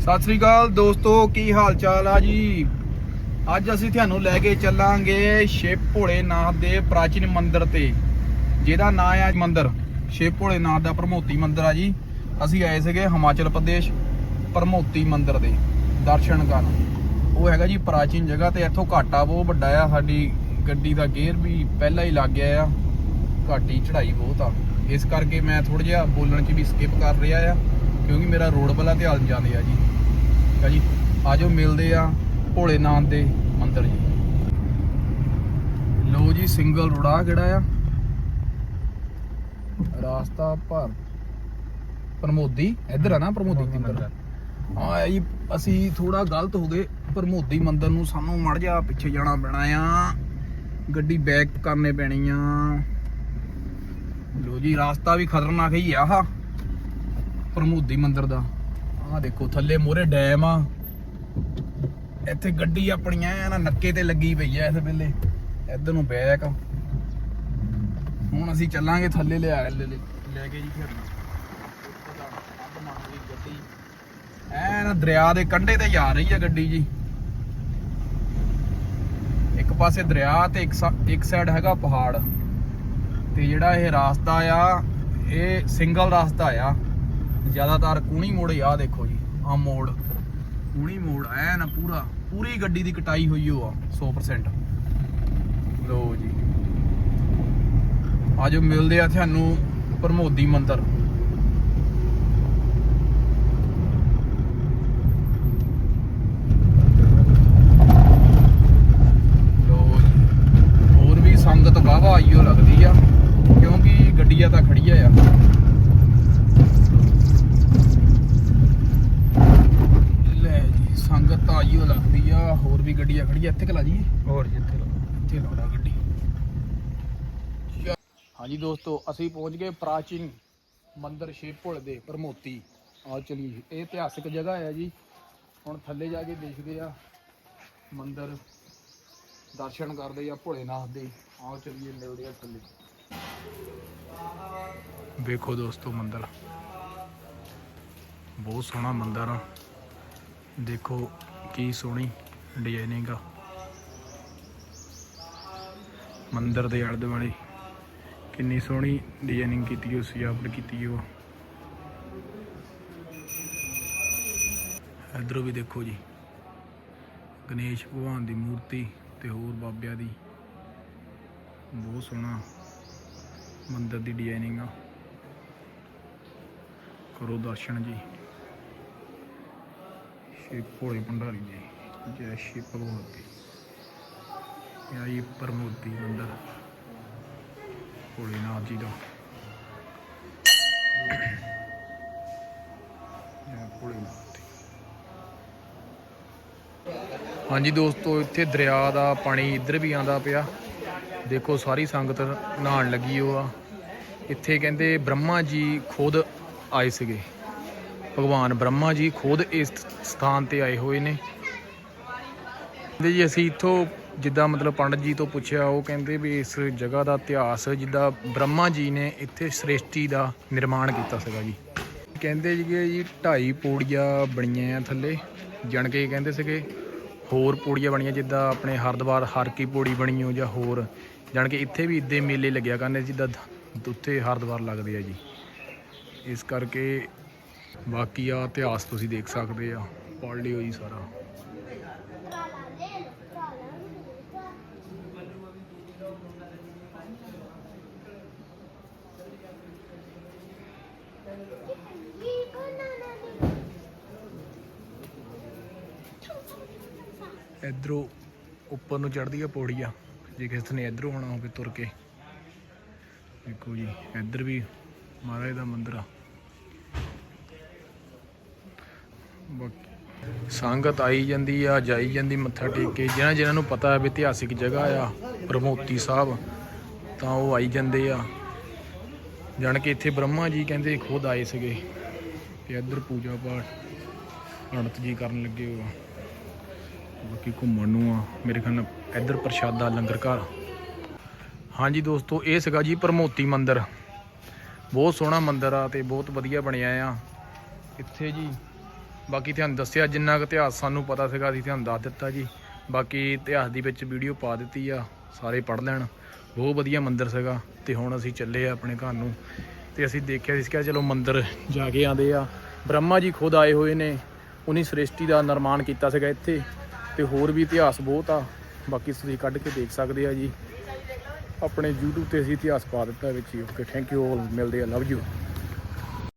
ਸਤਿ ਸ੍ਰੀ ਅਕਾਲ ਦੋਸਤੋ, ਕੀ ਹਾਲ ਚਾਲ ਆ ਜੀ? ਅੱਜ ਅਸੀਂ ਤੁਹਾਨੂੰ ਲੈ ਕੇ ਚੱਲਾਂਗੇ ਸ਼ਿਵ ਭੋਲੇਨਾਥ ਦੇ ਪ੍ਰਾਚੀਨ ਮੰਦਿਰ ਤੇ, ਜਿਹਦਾ ਨਾਂ ਆ ਮੰਦਿਰ। ਸ਼ਿਵ ਭੋਲੇਨਾਥ ਦਾ ਪ੍ਰਮੋਤੀ ਮੰਦਿਰ ਆ ਜੀ। ਅਸੀਂ ਆਏ ਸੀਗੇ ਹਿਮਾਚਲ ਪ੍ਰਦੇਸ਼ ਪ੍ਰਮੋਤੀ ਮੰਦਿਰ ਦੇ ਦਰਸ਼ਨ ਕਰਨ। ਉਹ ਹੈਗਾ ਜੀ ਪ੍ਰਾਚੀਨ ਜਗ੍ਹਾ ਤੇ, ਇੱਥੋਂ ਘਾਟਾ ਬਹੁਤ ਵੱਡਾ ਆ। ਸਾਡੀ ਗੱਡੀ ਦਾ ਗੇਅਰ ਵੀ ਪਹਿਲਾਂ ਹੀ ਲੱਗ ਗਿਆ ਆ। ਘਾਟੀ ਚੜਾਈ ਬਹੁਤ ਆ। ਇਸ ਕਰਕੇ ਮੈਂ ਥੋੜਾ ਜਿਹਾ ਬੋਲਣ 'ਚ ਵੀ ਸਕਿਪ ਕਰ ਰਿਹਾ ਆ। ਕਿਉਂਕਿ ਮੇਰਾ ਰੋਡ ਵਾਲਾ ਧਿਆਨ ਜਾਂਦੇ ਆ ਜੀ। ਠੀਕ ਆ ਜੀ? ਆਜੋ ਮਿਲਦੇ ਆ ਭੋਲੇਨਾਥ ਦੇ ਮੰਦਿਰ ਜੀ। ਲੋ ਜੀ ਸਿੰਗਲ ਰੋੜਾ ਕਿਹੜਾ ਆ? ਰਾਸਤਾ ਭਰ ਪ੍ਰਮੋਦੀ ਇੱਧਰ ਆ ਨਾ ਪ੍ਰਮੋਦੀ ਮੰਦਿਰ। ਹਾਂ ਜੀ ਅਸੀਂ ਥੋੜਾ ਗਲਤ ਹੋ ਗਏ। ਪ੍ਰਮੋਦੀ ਮੰਦਿਰ ਨੂੰ ਸਾਨੂੰ ਮੜ ਜਾ ਪਿੱਛੇ ਜਾਣਾ ਪੈਣਾ ਆ। ਗੱਡੀ ਬੈਕ ਕਰਨੇ ਪੈਣੀ ਆ। ਲੋ ਜੀ ਰਾਸਤਾ ਵੀ ਖਤਰਨਾਕ ਹੀ ਆ ਆਹ। ਪ੍ਰਮੋਦੀ ਮੰਦਿਰ ਦਾ। ਆਹ ਦੇਖੋ, ਥੱਲੇ ਮੋਰੇ ਡੈਮ ਆ। ਇੱਥੇ ਗੱਡੀ ਆਪਣੀ ਐ ਨਾ ਨੱਕੇ ਤੇ ਲੱਗੀ ਪਈ ਐ ਇਸ ਵੇਲੇ। ਇੱਧਰ ਨੂੰ ਬੈਕ ਹੁਣ ਅਸੀਂ ਚੱਲਾਂਗੇ ਥੱਲੇ ਲਿਆ ਲੈ ਕੇ ਜੀ ਫਿਰ। ਐ ਨਾ ਦਰਿਆ ਦੇ ਕੰਢੇ ਤੇ ਜਾ ਰਹੀ ਆ ਗੱਡੀ ਜੀ। ਇੱਕ ਪਾਸੇ ਦਰਿਆ ਤੇ ਇੱਕ ਸਾਈਡ ਹੈਗਾ ਪਹਾੜ। ਤੇ ਜਿਹੜਾ ਇਹ ਰਾਸਤਾ ਆ, ਇਹ ਸਿੰਗਲ ਰਾਸਤਾ ਆ। ਜ਼ਿਆਦਾਤਰ ਕੂਣੀ ਮੋੜ ਆ, ਦੇਖੋ ਜੀ ਆ ਮੋੜ। ਕੂਣੀ ਮੋੜ ਐ ਨਾ ਪੂਰਾ, ਪੂਰੀ ਗੱਡੀ ਦੀ ਕਟਾਈ ਹੋਈ ਹੋ ਆ 100% ਲੋ ਜੀ। ਅੱਜ ਮਿਲਦੇ ਆ ਤੁਹਾਨੂੰ ਪ੍ਰਮੋਦੀ ਮੰਦਿਰ ਲੋ ਜੀ ਹੋਰ ਵੀ ਸੰਗਤ ਵਾਵਾ ਆਈਓ ਲੱਗਦੀ ਆ ਕਿਉਂਕਿ ਗੱਡੀਆਂ ਤਾਂ ਖੜੀਆਂ ਆ ਲੈ ਜੀ ਸੰਗਤ ਤਾਂ ਆਈਓ ਲੱਗਦੀ ਆ ਹੋਰ ਵੀ ਗੱਡੀਆਂ ਖੜੀਆਂ ਇੱਥੇ ਕਲਾ ਜੀ ਹੋਰ ਜਿੱਥੇ ਇੱਥੇ ਲਾਉਣਾ ਗੱਡੀ। ਹਾਂਜੀ ਦੋਸਤੋ ਅਸੀਂ ਪਹੁੰਚ ਗਏ ਪ੍ਰਾਚੀਨ ਮੰਦਿਰ ਸ਼ਿਵਪੁਰ ਦੇ ਪ੍ਰਮੋਤੀ। ਆ ਚਲੀ ਇਹ ਇਤਿਹਾਸਿਕ ਜਗ੍ਹਾ ਹੈ ਜੀ। ਹੁਣ ਥੱਲੇ ਜਾ ਕੇ ਦੇਖਦੇ ਆ ਮੰਦਿਰ। ਦਰਸ਼ਨ ਕਰਦੇ ਆ ਭੋਲੇਨਾਥ ਦੇ। ਆਓ ਚਲੀਏ ਮਿਲਦੇ ਆ ਥੱਲੇ। ਵੇਖੋ ਦੋਸਤੋ ਮੰਦਿਰ। ਬਹੁਤ ਸੋਹਣਾ ਮੰਦਿਰ ਆ। ਦੇਖੋ ਕੀ ਸੋਹਣੀ ਡਿਜ਼ਾਈਨਿੰਗ ਆ। ਮੰਦਿਰ ਦੇ ਆਲੇ ਦੁਆਲੇ ਕਿੰਨੀ ਸੋਹਣੀ ਡਿਜ਼ਾਈਨਿੰਗ ਕੀਤੀ ਹੋਈ ਸਜਾਵਟ ਕੀਤੀ ਹੋ ਇਧਰੋਂ ਵੀ ਦੇਖੋ ਜੀ, ਗਣੇਸ਼ ਭਗਵਾਨ ਦੀ ਮੂਰਤੀ ਤੇ ਹੋਰ ਬਾਬਿਆਂ ਦੀ। ਬਹੁਤ ਸੋਹਣਾ ਮੰਦਿਰ ਦੀ ਡਿਜ਼ਾਈਨਿੰਗ ਆ। ਕਰੋ ਦਰਸ਼ਨ ਜੀ। ਸ਼੍ਰੀ ਭੋਲੇ ਭੰਡਾਰੀ ਜੀ, ਜੈ ਸ਼੍ਰੀ ਭਗਵਤੀ ਇਹ ਆਈ ਪ੍ਰਮੋਦੀ ਮੰਦਿਰ, ਭੋਲੇਨਾਥ ਜੀ ਦਾ। ਹਾਂਜੀ ਦੋਸਤੋ, ਇੱਥੇ ਦਰਿਆ ਦਾ ਪਾਣੀ ਇੱਧਰ ਵੀ ਆਂਦਾ ਪਿਆ। ਦੇਖੋ, ਸਾਰੀ ਸੰਗਤ ਨਹਾਉਣ ਲੱਗੀ ਉਹ ਆ ਇੱਥੇ ਕਹਿੰਦੇ ਬ੍ਰਹਮਾ ਜੀ ਖੁਦ ਆਏ ਸੀਗੇ। ਭਗਵਾਨ ਬ੍ਰਹਮਾ ਜੀ ਖੁਦ ਇਸ ਸਥਾਨ ਤੇ ਆਏ ਹੋਏ ਨੇ। ਕਹਿੰਦੇ ਜੀ, ਅਸੀਂ ਇੱਥੋਂ ਜਿੱਦਾਂ ਮਤਲਬ ਪੰਡਤ ਜੀ ਤੋਂ ਪੁੱਛਿਆ, ਉਹ ਕਹਿੰਦੇ ਵੀ ਇਸ ਜਗ੍ਹਾ ਦਾ ਇਤਿਹਾਸ ਜਿੱਦਾਂ ਬ੍ਰਹਮਾ ਜੀ ਨੇ ਇੱਥੇ ਸ੍ਰਿਸ਼ਟੀ ਦਾ ਨਿਰਮਾਣ ਕੀਤਾ ਸੀਗਾ ਜੀ। ਕਹਿੰਦੇ ਜੀ ਜੀ ਢਾਈ ਪੌੜੀਆਂ ਬਣੀਆਂ ਆ ਥੱਲੇ, ਜਣ ਕੇ ਕਹਿੰਦੇ ਸੀਗੇ ਹੋਰ ਪੌੜੀਆਂ ਬਣੀਆਂ, ਜਿੱਦਾਂ ਆਪਣੇ ਹਰਦੁਆਰ ਹਰ ਕੀ ਪੌੜੀ ਬਣੀ ਹੋ ਜਾਂ ਹੋਰ। ਜਣ ਕੇ ਇੱਥੇ ਵੀ ਇੱਦੇ ਮੇਲੇ ਲੱਗਿਆ ਕਰਨੇ, ਜਿੱਦਾਂ ਉੱਥੇ ਹਰਦੁਆਰ ਲੱਗਦੇ ਆ ਜੀ। ਇਸ ਕਰਕੇ ਬਾਕੀ ਆ ਇਤਿਹਾਸ ਤੁਸੀਂ ਦੇਖ ਸਕਦੇ ਆ, ਪੜ੍ਹ ਲਿਓ ਜੀ ਸਾਰਾ। ਇਧਰੋਂ ਉੱਪਰ ਨੂੰ ਚੜ੍ਹਦੀ ਆ ਪੌੜੀਆਂ, ਜੇ ਕਿਸੇ ਨੇ ਇਧਰੋਂ ਆਉਣਾ ਹੋਵੇ ਤੁਰ ਕੇ। ਦੇਖੋ ਜੀ, ਇੱਧਰ ਵੀ ਮਹਾਰਾਜ ਦਾ ਮੰਦਿਰ ਆ ਬਾਕੀ ਸੰਗਤ ਆਈ ਜਾਂਦੀ ਆ, ਜਾਈ ਜਾਂਦੀ, ਮੱਥਾ ਟੇਕ ਕੇ। ਜਿਹਨਾਂ ਜਿਹਨਾਂ ਨੂੰ ਪਤਾ ਹੈ ਵੀ ਇਤਿਹਾਸਿਕ ਜਗ੍ਹਾ ਆ ਪ੍ਰਮੋਤੀ ਸਾਹਿਬ, ਤਾਂ ਉਹ ਆਈ ਜਾਂਦੇ ਆ। ਜਾਣ ਕੇ ਇੱਥੇ ਬ੍ਰਹਮਾ ਜੀ ਕਹਿੰਦੇ ਖੁਦ ਆਏ ਸੀਗੇ ਤੇ ਇੱਧਰ ਪੂਜਾ ਪਾਠ ਪੰਡਤ ਜੀ ਕਰਨ ਲੱਗੇ ਹੋ ਬਾਕੀ ਘੁੰਮਣ ਨੂੰ ਆ। ਮੇਰੇ ਖਿਆਲ ਨਾਲ ਇੱਧਰ ਪ੍ਰਸ਼ਾਦਾ, ਲੰਗਰ ਘਰ। ਹਾਂਜੀ ਦੋਸਤੋ, ਇਹ ਸੀਗਾ ਜੀ ਪ੍ਰਮੋਤੀ ਮੰਦਿਰ। ਬਹੁਤ ਸੋਹਣਾ ਮੰਦਿਰ ਆ ਤੇ ਬਹੁਤ ਵਧੀਆ ਬਣਿਆ ਆ। ਇੱਥੇ ਜੀ ਬਾਕੀ ਤੁਹਾਨੂੰ ਦੱਸਿਆ ਜਿੰਨਾ ਕੁ ਇਤਿਹਾਸ ਸਾਨੂੰ ਪਤਾ ਸੀਗਾ, ਅਸੀਂ ਤੁਹਾਨੂੰ ਦੱਸ ਦਿੱਤਾ ਜੀ। ਬਾਕੀ ਇਤਿਹਾਸ ਦੀ ਵਿੱਚ ਵੀਡੀਓ ਪਾ ਦਿੱਤੀ ਆ, ਸਾਰੇ ਪੜ੍ਹ ਲੈਣ। ਬਹੁਤ ਵਧੀਆ ਮੰਦਿਰ ਸੀਗਾ ਤੇ ਹੁਣ ਅਸੀਂ ਚੱਲੇ ਆ ਆਪਣੇ ਘਰ ਨੂੰ ਤੇ ਅਸੀਂ ਦੇਖਿਆ ਸੀ ਕਿਹਾ ਚਲੋ ਮੰਦਿਰ ਜਾ ਕੇ ਆਂਦੇ ਆ। ਬ੍ਰਹਮਾ ਜੀ ਖੁਦ ਆਏ ਹੋਏ ਨੇ ਉਨੀ ਸ੍ਰਿਸ਼ਟੀ ਦਾ ਨਿਰਮਾਣ ਕੀਤਾ ਸੀਗਾ ਇੱਥੇ ਤੇ ਹੋਰ ਵੀ ਇਤਿਹਾਸ ਬਹੁਤ ਆ। ਬਾਕੀ ਤੁਸੀਂ ਕੱਢ ਕੇ ਦੇਖ ਸਕਦੇ ਆ ਜੀ। ਆਪਣੇ YouTube ਤੇ ਅਸੀਂ ਇਤਿਹਾਸ ਪਾ ਦਿੱਤਾ ਵਿੱਚ ਓਕੇ ਥੈਂਕ ਯੂ ਆਲ ਮਿਲਦੇ ਆ ਲਵ ਯੂ